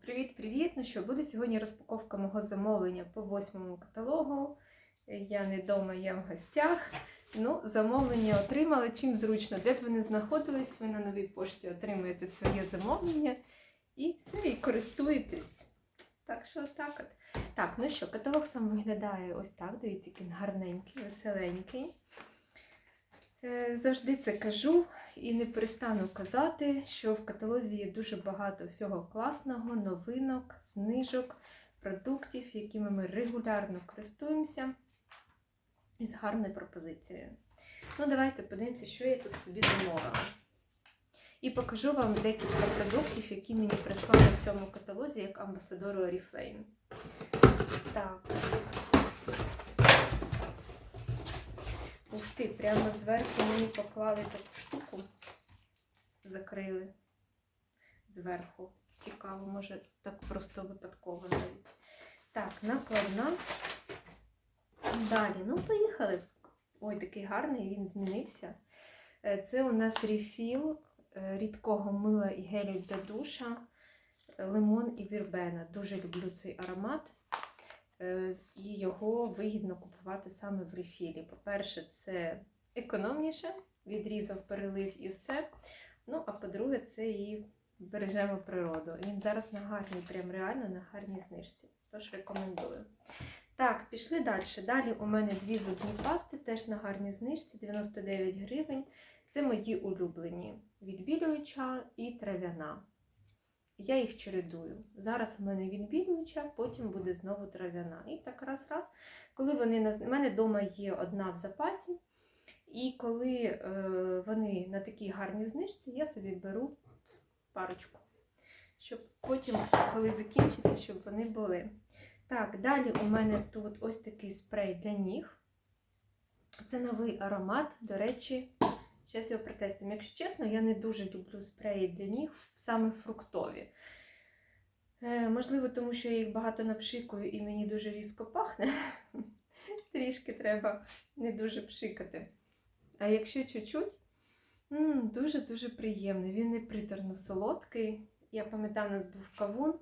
привіт-привіт! Ну що, буде сьогодні розпаковка мого замовлення по восьмому каталогу. Я не вдома, я в гостях. Ну, замовлення отримали. Чим зручно, де б ви не знаходились, ви на новій пошті отримуєте своє замовлення і все, і користуєтесь. Так що так от. Так, ну що, каталог сам виглядає ось так. Дивіться, він гарненький, веселенький. Е, Завжди це кажу і не перестану казати, що в каталозі є дуже багато всього класного, новинок, знижок, продуктів, якими ми регулярно користуємося, і з гарною пропозицією. Ну, давайте подивимося, що я тут собі замовила. І покажу вам декілька продуктів, які мені прислали в цьому каталозі як амбасадору Oriflame. Так. Ух ти, прямо зверху мені поклали таку штуку, закрили зверху. Цікаво, може так просто випадково навіть. Так, накладна. Далі, ну, поїхали. Ой, такий гарний, він змінився. Е, Це у нас рефіл е, рідкого мила і гелю для душа, е, лимон і вірбена. Дуже люблю цей аромат. Е, І його вигідно купувати саме в рефілі. По-перше, це економніше, відрізав, перелив і все. Ну, а по-друге, це і бережемо природу. Він зараз на гарній, прям реально на гарній знижці. Тож рекомендую. Так, пішли далі. Далі у мене дві зубні пасти, теж на гарній знижці, 99 гривень. Це мої улюблені відбілююча і трав'яна. Я їх чередую. Зараз у мене відбілююча, потім буде знову трав'яна. І так раз-раз. Коли вони на У мене вдома є одна в запасі, і коли е, вони на такій гарній знижці, я собі беру парочку. Щоб потім, коли закінчиться, щоб вони були. Так, далі у мене тут ось такий спрей для ніг. Це новий аромат, до речі, зараз його протестуємо. Якщо чесно, я не дуже люблю спреї для ніг, саме фруктові. Е, можливо, тому що я їх багато напшикую і мені дуже різко пахне. Трішки треба не дуже пшикати. А якщо чуть-чуть, дуже-дуже приємний. Він не приторно солодкий. Я пам'ятаю, у нас був кавун.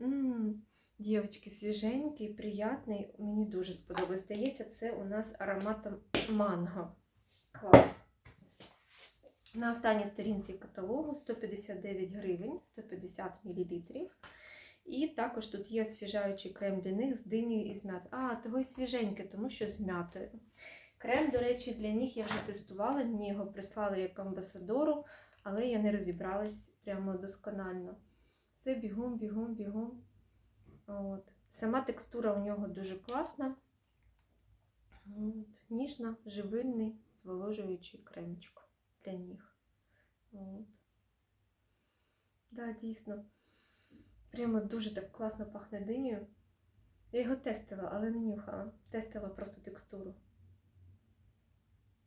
М, Дівчатки, свіженький, приятний. Мені дуже сподобалось. Здається, це у нас ароматом манго. Клас. На останній сторінці каталогу 159 гривень, 150 мл. І також тут є освіжаючий крем для них з динею і з м'ятою. А, того й свіженьке, тому що з м'ятою. Крем, до речі, для них я вже тестувала, мені його прислали як амбасадору, але я не розібралась прямо досконально. Все бігом, бігом, бігом. От. Сама текстура у нього дуже класна. От. Ніжна, живильний, зволожуючий кремчик для ніг. От. Да, дійсно. Прямо дуже так класно пахне динею. Я його тестила, але не нюхала. Тестила просто текстуру.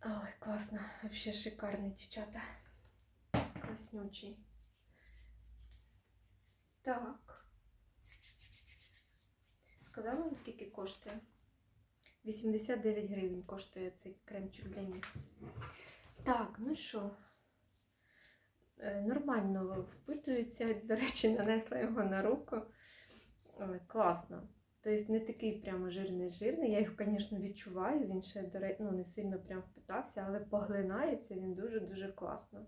Ой, класно. Взагалі шикарний, дівчата. Класнючий. Так. Сказала вам, скільки коштує? 89 гривень коштує цей кремчик для ніг. Так, ну що, Е, нормально впитується. До речі, нанесла його на руку. Ой, класно. Тобто не такий прямо жирний-жирний. Я його, звісно, відчуваю. Він ще ну, не сильно прям впитався, але поглинається він дуже-дуже класно.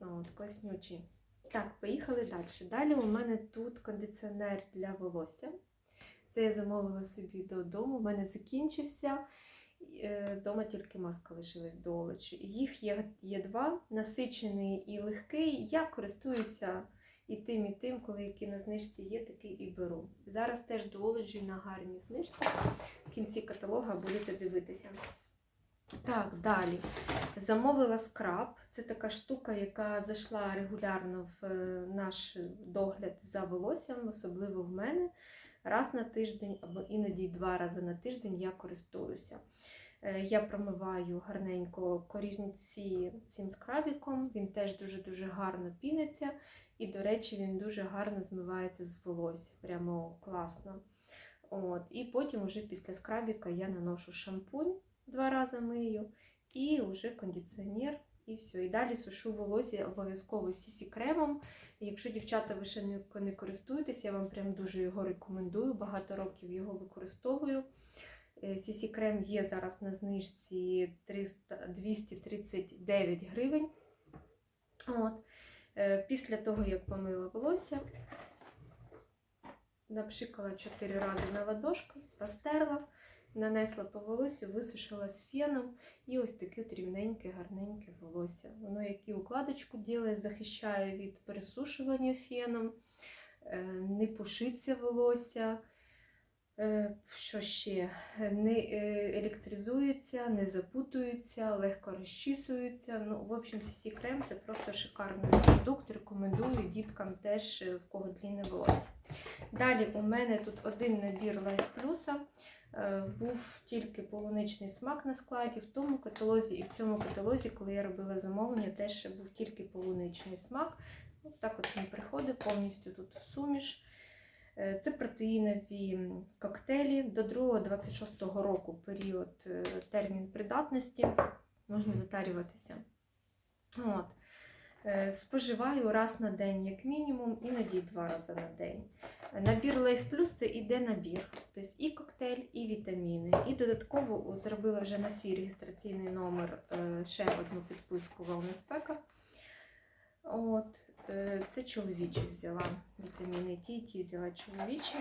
От, класнючий. Так, поїхали далі. Далі у мене тут кондиціонер для волосся. Це я замовила собі додому. У мене закінчився. Е, Дома тільки маска лишилась до овочі. Їх є, є два: насичений і легкий. Я користуюся і тим, і тим, коли які на знижці є, такий і беру. Зараз теж дуолоджі на гарній знижці. В кінці каталога будете дивитися. Так, далі. Замовила скраб. Це така штука, яка зайшла регулярно в е, наш догляд за волоссям, особливо в мене. Раз на тиждень або іноді два рази на тиждень я користуюся. Е, Я промиваю гарненько корінці цим скрабіком. Він теж дуже-дуже гарно піниться. І, до речі, він дуже гарно змивається з волосся. Прямо класно. От. І потім, уже після скрабіка, я наношу шампунь два рази мию, і вже кондиціонер, і все. І далі сушу волосся обов'язково сісі кремом. Якщо дівчата ви ще не, користуєтесь, я вам прям дуже його рекомендую. Багато років його використовую. Сісі крем є зараз на знижці 300, 239 гривень. От. Е, Після того, як помила волосся, напшикала 4 рази на ладошку, розтерла, нанесла по волосю, висушила з феном і ось таке рівненьке, гарненьке волосся. Воно як і укладочку ділає, захищає від пересушування феном, е, не пушиться волосся. Е, Що ще? Не е, електризується, не запутується, легко розчісується. Ну, в общем, CC крем це просто шикарний продукт. Рекомендую діткам теж, в кого длінне волосся. Далі у мене тут один набір Life Plus. Е, Був тільки полуничний смак на складі. В тому каталозі і в цьому каталозі, коли я робила замовлення, теж був тільки полуничний смак. Ось так от він приходить повністю тут суміш. Е, Це протеїнові коктейлі до 2-26 року період е, термін придатності. Можна затарюватися. От. Споживаю раз на день, як мінімум, іноді два рази на день. Набір Life Plus це іде набір. Тобто і коктейль, і вітаміни. І додатково зробила вже на свій реєстраційний номер е, ще одну підписку Wellness. От. Е, Це чоловічі взяла вітаміни ті, ті взяла чоловічі.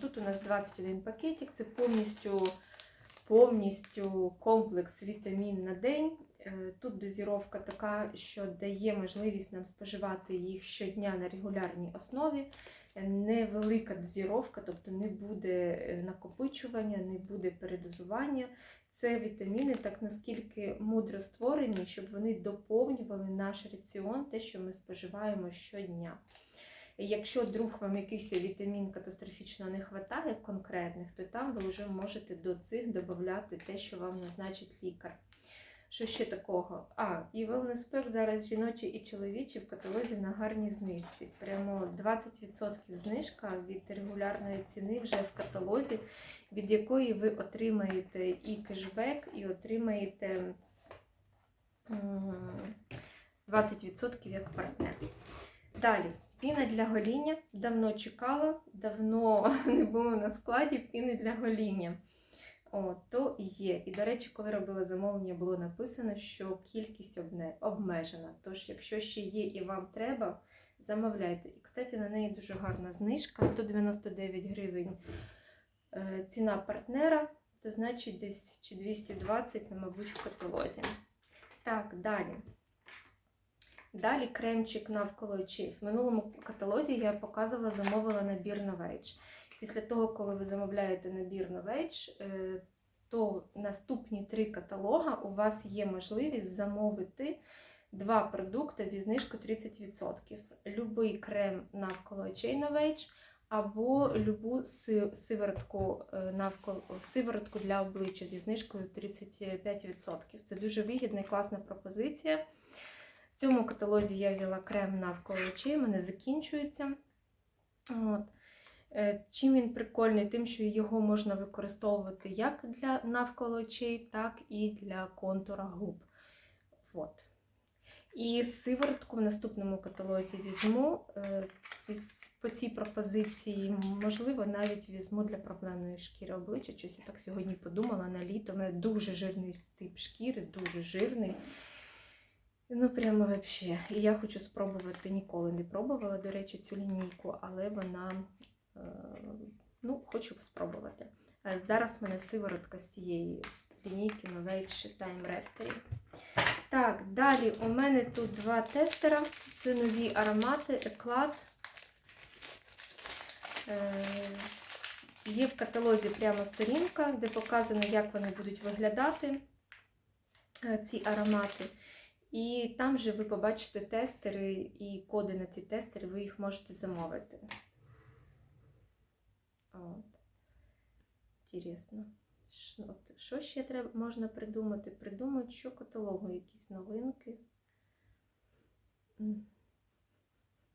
Тут у нас 21 пакетик, це повністю, повністю комплекс вітамін на день. Е, Тут дозіровка така, що дає можливість нам споживати їх щодня на регулярній основі. Невелика дозіровка, тобто не буде е, накопичування, не буде передозування. Це вітаміни так наскільки мудро створені, щоб вони доповнювали наш раціон, те, що ми споживаємо щодня. Якщо вдруг вам якийсь вітамін катастрофічно не вистачає конкретних, то там ви вже можете до цих додати те, що вам назначить лікар. Що ще такого? А, і Wellness зараз жіночі і чоловічі в каталозі на гарній знижці. Прямо 20% знижка від регулярної ціни вже в каталозі, від якої ви отримаєте і кешбек, і отримаєте 20% як партнер. Далі, піна для гоління. Давно чекала, давно не було на складі піни для гоління. О, то є. І, до речі, коли робила замовлення, було написано, що кількість обмежена. Тож, якщо ще є і вам треба, замовляйте. І, кстати, на неї дуже гарна знижка 199 гривень е, ціна партнера, то значить десь чи 220, ну, мабуть, в каталозі. Так, далі. Далі кремчик навколо очей. В минулому каталозі я показувала, замовила набір Novage. Після того, коли ви замовляєте набір Novage, е, то наступні три каталога у вас є можливість замовити два продукти зі знижкою 30%. Любий крем навколо очей Novage або любу сиворотку, е, навколо, сиворотку для обличчя зі знижкою 35%. Це дуже вигідна і класна пропозиція. В цьому каталозі я взяла крем навколо очей, в мене закінчується. От. Е, Чим він прикольний? Тим, що його можна використовувати як для навколо очей, так і для контура губ. От. І сиворотку в наступному каталозі візьму. Е, По цій пропозиції, можливо, навіть візьму для проблемної шкіри обличчя. Щось я так сьогодні подумала на літо. У мене дуже жирний тип шкіри, дуже жирний. Ну, прямо взагалі. І я хочу спробувати, ніколи не пробувала, до речі, цю лінійку, але вона, ну, хочу спробувати. Е, Зараз в мене сиворотка з цієї лінійки Novage Time Restory. Так, далі у мене тут два тестера. Це нові аромати Еклад. Е, Є в каталозі прямо сторінка, де показано, як вони будуть виглядати, е, ці аромати. І там же ви побачите тестери і коди на ці тестери, ви їх можете замовити. От. Інтересно. Що ще треба, можна придумати? Придумати, що каталогу якісь новинки.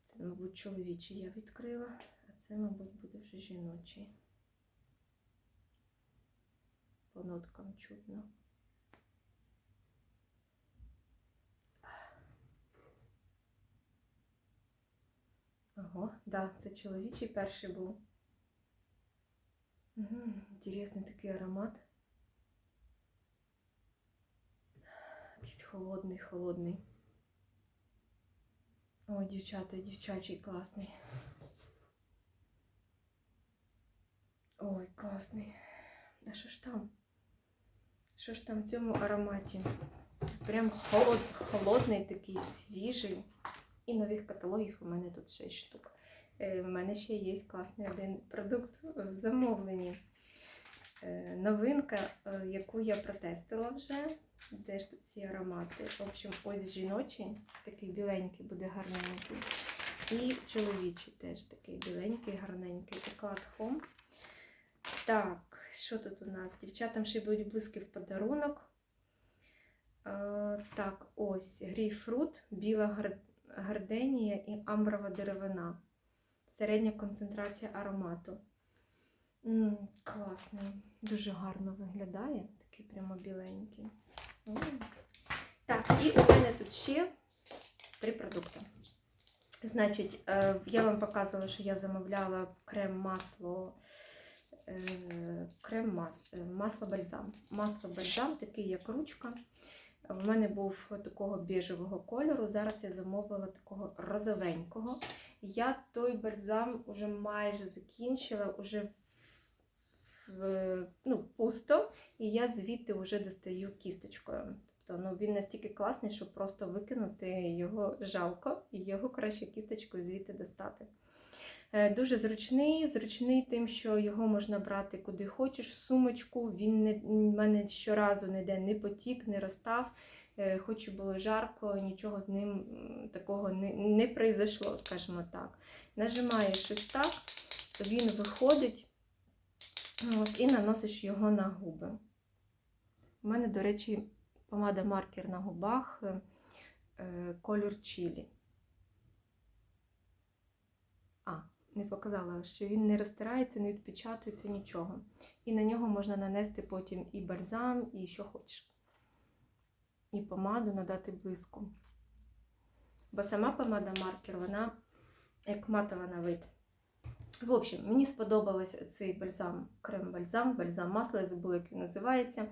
Це, мабуть, чоловічий я відкрила, а це, мабуть, буде вже жіночий. По ноткам чутно. Ого, да, це чоловічий перший був. Угу, інтересний такий аромат. Якийсь холодний, холодний. Ой, дівчата, дівчачий класний. Ой, класний. А що ж там? Що ж там в цьому ароматі? Прям холод, холодний такий, свіжий. І нових каталогів у мене тут 6 штук. Е, У мене ще є класний один продукт в замовленні. Е, Новинка, е, яку я протестила вже. Де ж тут ці аромати? В общем, ось жіночий, такий біленький, буде гарненький. І чоловічий теж такий біленький, гарненький. Еклад Home. Так, що тут у нас? Дівчатам ще будуть блиски в подарунок. Е, так, ось грейпфрут, біла гарденія і амброва деревина. Середня концентрація аромату. м класний, дуже гарно виглядає. Такий прямо біленький. М. Так, і у мене тут ще три продукти. Значить, е, я вам показувала, що я замовляла крем-масло. е, Крем мас, е, масло бальзам. Масло бальзам, такий як ручка. В мене був такого біжевого кольору. Зараз я замовила такого розовенького. Я той бальзам вже майже закінчила, уже в, ну, пусто, і я звідти вже достаю кісточкою. Тобто ну, він настільки класний, що просто викинути його жалко, і його краще кісточкою звідти достати. Е, Дуже зручний, зручний тим, що його можна брати куди хочеш, в сумочку. Він не, в мене щоразу ніде не потік, не розстав. Е, Хоч і було жарко, нічого з ним такого не, не произошло, скажімо так. Нажимаєш ось так, він виходить от, і наносиш його на губи. У мене, до речі, помада маркер на губах е, е, колір чілі. А, не показала, що він не розтирається, не відпечатується нічого. І на нього можна нанести потім і бальзам, і що хочеш. І помаду надати блиску. Бо сама помада маркер, вона як матова на вид. В общем, мені сподобався цей бальзам, крем-бальзам, бальзам масло, я забула, як він називається.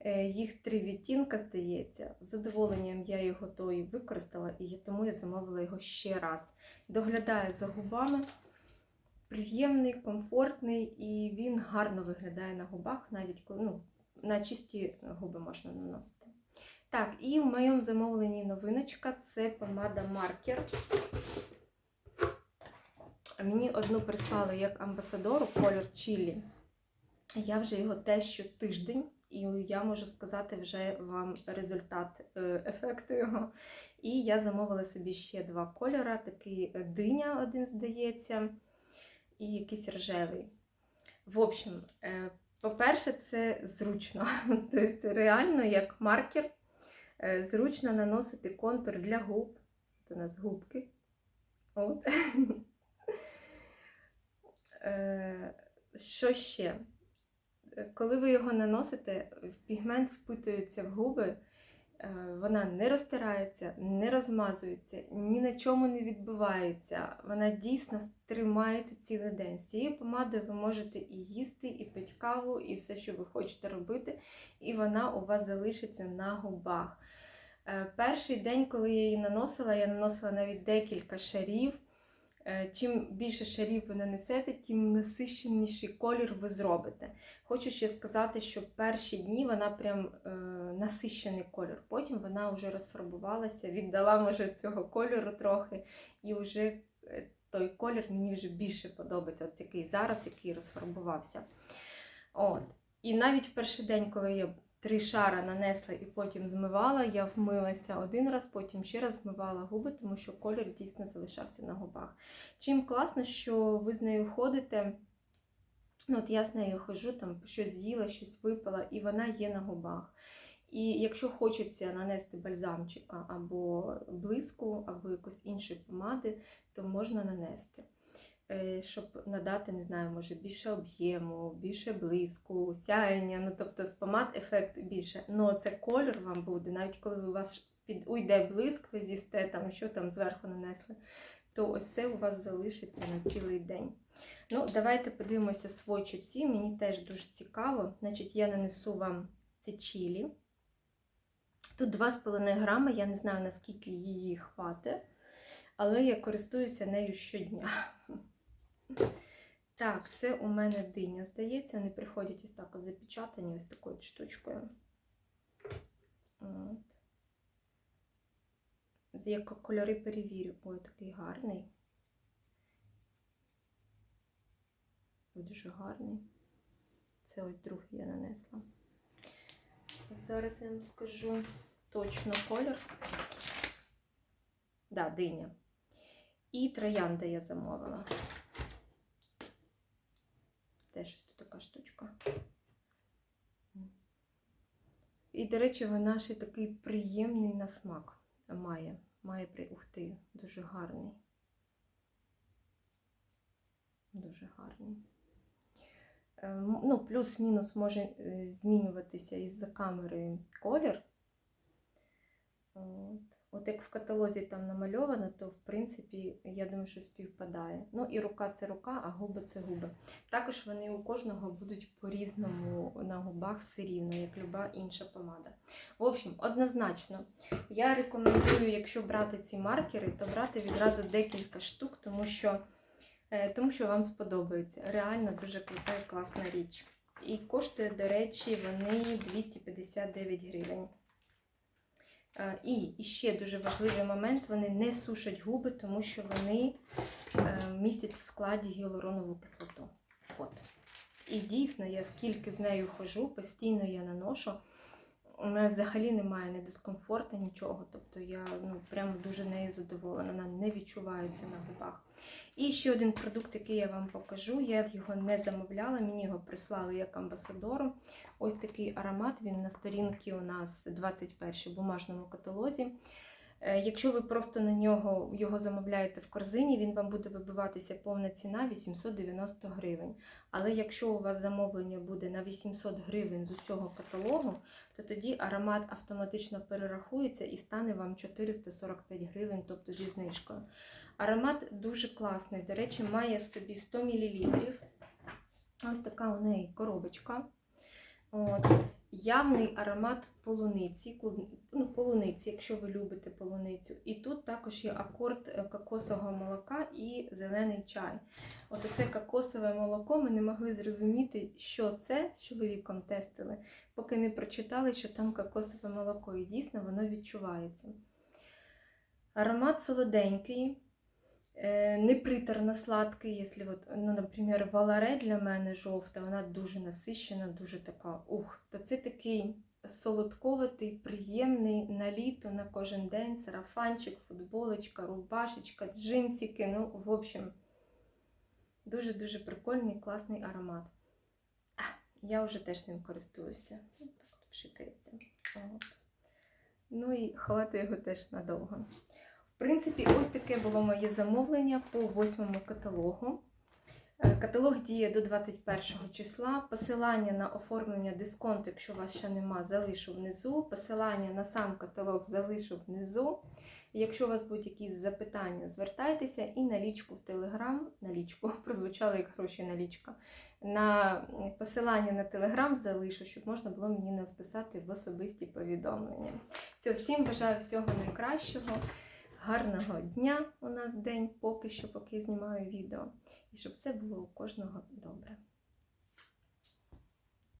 Е, Їх три відтінка здається. З задоволенням я його той використала, і тому я замовила його ще раз. Доглядає за губами. Приємний, комфортний, і він гарно виглядає на губах, навіть коли ну, на чисті губи можна наносити. Так, і в моєму замовленні новиночка це помада маркер. Мені одну прислали як амбасадору колір чілі. Я вже його тещу тиждень, і я можу сказати вже вам результат е, ефекту його. І я замовила собі ще два кольори: такий е, диня, один здається, і якийсь рожевий. В общем, е, по-перше, це зручно. Тобто, реально, як маркер, зручно наносити контур для губ. От у нас губки. От. Е, Що ще? Е, Коли ви його наносите, пігмент впитується в губи, е, вона не розтирається, не розмазується, ні на чому не відбувається. Вона дійсно тримається цілий день. З цією помадою ви можете і їсти, і пити каву, і все, що ви хочете робити, і вона у вас залишиться на губах. Е, Перший день, коли я її наносила, я наносила навіть декілька шарів. Е, Чим більше шарів ви нанесете, тим насищеніший колір ви зробите. Хочу ще сказати, що перші дні вона прям е, насищений колір. Потім вона вже розфарбувалася, віддала може цього кольору трохи, і вже е, той колір мені вже більше подобається, от який зараз, який розфарбувався. От. І навіть в перший день, коли я три шара нанесла і потім змивала, я вмилася один раз, потім ще раз змивала губи, тому що колір дійсно залишався на губах. Чим класно, що ви з нею ходите. Ну, от я з нею хожу, там щось з'їла, щось випила, і вона є на губах. І якщо хочеться нанести бальзамчика або блиску, або якоїсь іншої помади, то можна нанести. Е, Щоб надати, не знаю, може більше об'єму, більше блиску, сяєння, ну тобто з помад ефект більше. Ну це колір вам буде, навіть коли у вас під уйде блиск, ви з'їсте там, що там зверху нанесли, то ось це у вас залишиться на цілий день. Ну, давайте подивимося свойчуці. Мені теж дуже цікаво. Значить, я нанесу вам ці чілі. Тут 2,5 грами, я не знаю, наскільки її хватить, але я користуюся нею щодня. Так, це у мене диня, здається, вони приходять ось так от запечатані ось такою штучкою. От. З як кольори перевірю. Ой, такий гарний. Дуже гарний. Це ось другий я нанесла. Зараз я вам скажу точно колір. Да, диня. І троянда я замовила. Теж ось тут штучка. І, до речі, вона ще такий приємний на смак має. Має при... Ух ти, дуже гарний. Дуже гарний. Ем, Ну, плюс-мінус може е, змінюватися із-за камери колір. От. От як в каталозі там намальовано, то в принципі, я думаю, що співпадає. Ну і рука це рука, а губи це губи. Також вони у кожного будуть по-різному на губах все рівно, як люба інша помада. В общем, однозначно, я рекомендую, якщо брати ці маркери, то брати відразу декілька штук, тому що, е, тому що вам сподобається. Реально дуже крута і класна річ. І коштує, до речі, вони 259 гривень. Е, І ще дуже важливий момент: вони не сушать губи, тому що вони е, містять в складі гіалуронову кислоту. От. І дійсно, я скільки з нею хожу, постійно я наношу. У мене взагалі немає ні дискомфорту, нічого. Тобто я ну, прямо дуже нею задоволена, вона не відчувається на губах. І ще один продукт, який я вам покажу. Я його не замовляла, мені його прислали як амбасадору. Ось такий аромат, він на сторінці у нас 21 в бумажному каталозі. Е, Якщо ви просто на нього його замовляєте в корзині, він вам буде вибиватися повна ціна 890 гривень. Але якщо у вас замовлення буде на 800 гривень з усього каталогу, то тоді аромат автоматично перерахується і стане вам 445 гривень, тобто зі знижкою. Аромат дуже класний. До речі, має в собі 100 мл. Ось така у неї коробочка. От. Явний аромат полуниці, ну, полуниці, якщо ви любите полуницю. І тут також є акорд е, кокосового молока і зелений чай. От оце кокосове молоко ми не могли зрозуміти, що це з чоловіком тестили, поки не прочитали, що там кокосове молоко. І дійсно воно відчувається. Аромат солоденький, е, не приторно сладкий, якщо, от, ну, наприклад, валаре для мене жовта, вона дуже насищена, дуже така ух, то це такий солодковатий, приємний на літо, на кожен день, сарафанчик, футболочка, рубашечка, джинсики, ну, в общем, дуже-дуже прикольний, класний аромат. А, я вже теж ним користуюся. Так от пшикається. От. Ну і хватить його теж надовго. Принципі, ось таке було моє замовлення по восьмому каталогу. Е, Каталог діє до 21 числа. Посилання на оформлення дисконту, якщо у вас ще нема, залишу внизу. Посилання на сам каталог залишу внизу. Якщо у вас будуть якісь запитання, звертайтеся і налічку в Телеграм, налічку, прозвучало як гроші налічка. На посилання на Телеграм залишу, щоб можна було мені написати в особисті повідомлення. Все, всім бажаю всього найкращого. Гарного дня у нас день, поки що, поки знімаю відео. І щоб все було у кожного добре.